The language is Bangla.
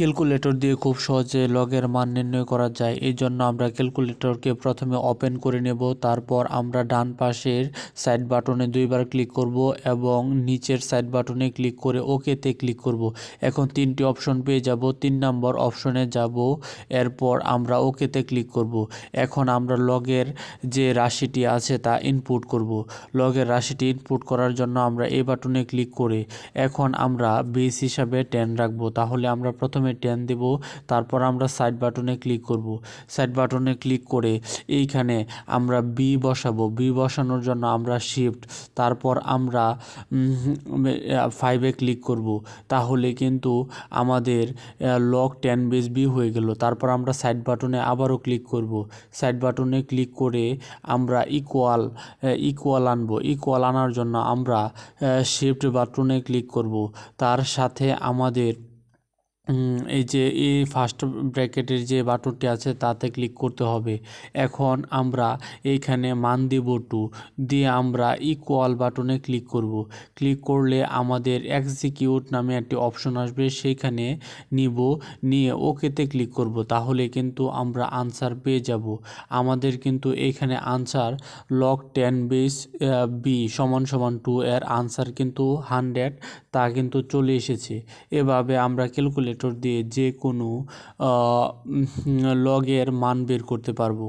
ক্যালকুলেটর দিয়ে খুব সহজে লগের মান নির্ণয় করা যায়। এই জন্য আমরা ক্যালকুলেটরকে প্রথমে ওপেন করে নেব, তারপর আমরা ডান পাশের সাইড বাটনে দুইবার ক্লিক করব এবং নিচের সাইড বাটনে ক্লিক করে ওকেতে ক্লিক করব। এখন তিনটি অপশন পেয়ে যাব। তিন নম্বর অপশনে যাব, এরপর আমরা ওকেতে ক্লিক করব। এখন আমরা লগের যে রাশিটি আছে তা ইনপুট করব। লগের রাশিটি ইনপুট করার জন্য আমরা এই বাটনে ক্লিক করে এখন আমরা বেস হিসাবে টেন রাখব। তাহলে আমরা প্রথমে টেন দেব, তারপর আমরা সাইড বাটনে ক্লিক করব। সাইড বাটনে ক্লিক করে এইখানে আমরা বি বসাবো। বি বসানোর জন্য আমরা শিফট তারপর আমরা ফাইভে ক্লিক করব। তাহলে কিন্তু আমাদের লক টেন বেস বি হয়ে গেল। তারপর আমরা সাইড বাটনে আবারও ক্লিক করব। সাইড বাটনে ক্লিক করে আমরা ইকুয়াল ইকুয়াল আনব। ইকুয়াল আনার জন্য আমরা শিফট বাটনে ক্লিক করব। তার সাথে আমাদের এই যে এই ফার্স্ট ব্র্যাকেটের যে বাটনটি আছে, তাতে ক্লিক করতে হবে। এখন আমরা এইখানে মান দিব টু দিয়ে আমরা ইকুয়াল বাটনে ক্লিক করব। ক্লিক করলে আমাদের এক্সিকিউট নামে একটি অপশন আসবে, সেইখানে নিব, নিয়ে ওকেতে ক্লিক করব। তাহলে কিন্তু আমরা আনসার পেয়ে যাব। আমাদের কিন্তু এইখানে answer log ten base B সমান সমান টু এর আনসার কিন্তু হান্ড্রেড তা কিন্তু চলে এসেছে। এভাবে আমরা ক্যালকুলেটর দিয়ে যে কোনো লগের মান বের করতে পারব।